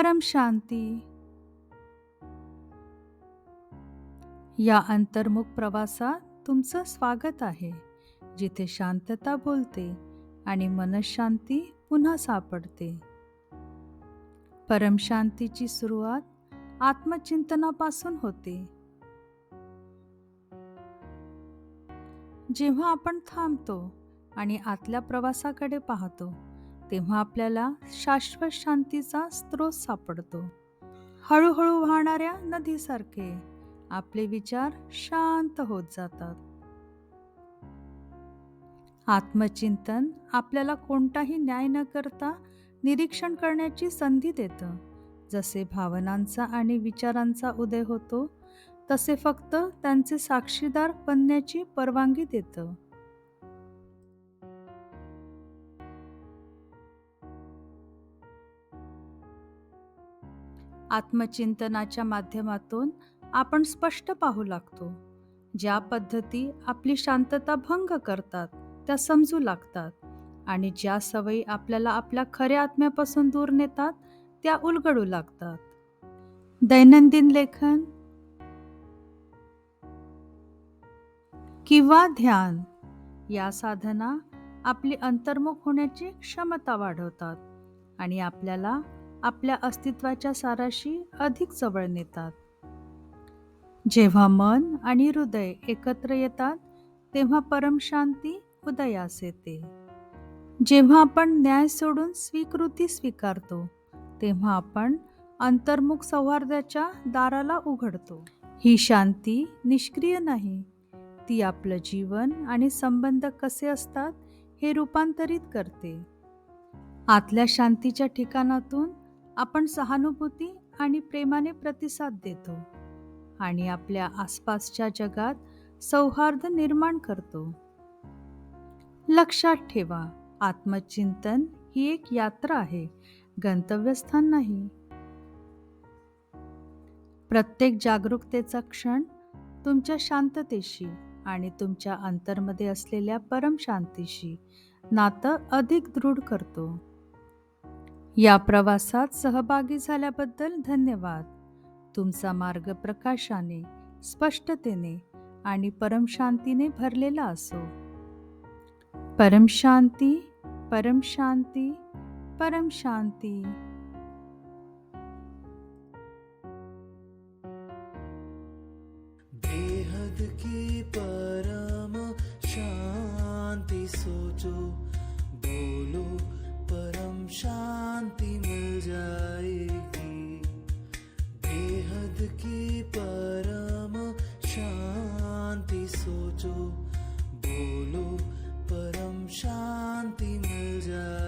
परम शांती. या अंतर्मुख प्रवासात तुमचं स्वागत आहे. जिथे शांतता बोलते आणि मनशांती पुन्हा सापडते. परमशांतीची सुरुवात आत्मचिंतनापासून होते. जेव्हा आपण थांबतो आणि आतल्या प्रवासाकडे पाहतो तेव्हा आपल्याला शाश्वत शांतीचा स्रोत सापडतो. हळूहळू वाहणाऱ्या नदीसारखे आपले विचार शांत होत जातात. आत्मचिंतन आपल्याला कोणताही न्याय न करता निरीक्षण करण्याची संधी देतं. जसे भावनांचा आणि विचारांचा उदय होतो तसे फक्त त्यांचे साक्षीदार बनण्याची परवानगी देतं. आत्मचिंतनाच्या माध्यमातून आपण स्पष्ट पाहू लागतो. ज्या पद्धती आपली शांतता भंग करतात त्या समजू लागतात आणि ज्या सवयी आपल्याला आपल्या खऱ्या आत्म्यापासून दूर नेतात त्या उलगडू लागतात. दैनंदिन लेखन किंवा ध्यान या साधना आपली अंतर्मुख होण्याची क्षमता वाढवतात आणि आपल्याला आपल्या अस्तित्वाच्या साराशी अधिक जवळ नेतात. जेव्हा मन आणि हृदय एकत्र येतात तेव्हा परमशांती उदयास येते. जेव्हा आपण न्याय सोडून स्वीकृती स्वीकारतो तेव्हा आपण अंतर्मुख सौहार्दाच्या दाराला उघडतो. ही शांती निष्क्रिय नाही. ती आपलं जीवन आणि संबंध कसे असतात हे रूपांतरित करते. आतल्या शांतीच्या ठिकाणातून आपण सहानुभूती आणि प्रेमाने प्रतिसाद देतो आणि आपल्या आसपासच्या जगात सौहार्द निर्माण करतो. लक्षात ठेवा आत्मचिंतन ही एक यात्रा आहे गंतव्यस्थान नाही. प्रत्येक जागरूकतेचा क्षण तुमच्या शांततेशी आणि तुमच्या अंतरमध्ये असलेल्या परमशांतीशी नातं अधिक दृढ करतो. या प्रवासात सहभागी झाल्याबद्दल धन्यवाद. तुमचा मार्ग प्रकाशाने स्पष्टतेने आणि परमशांतीने भरलेला असो. परमशांती परमशांती परमशांती. बेहद की परम शांति सोचो बोलो जो बोलो परम शांति मिल जाए।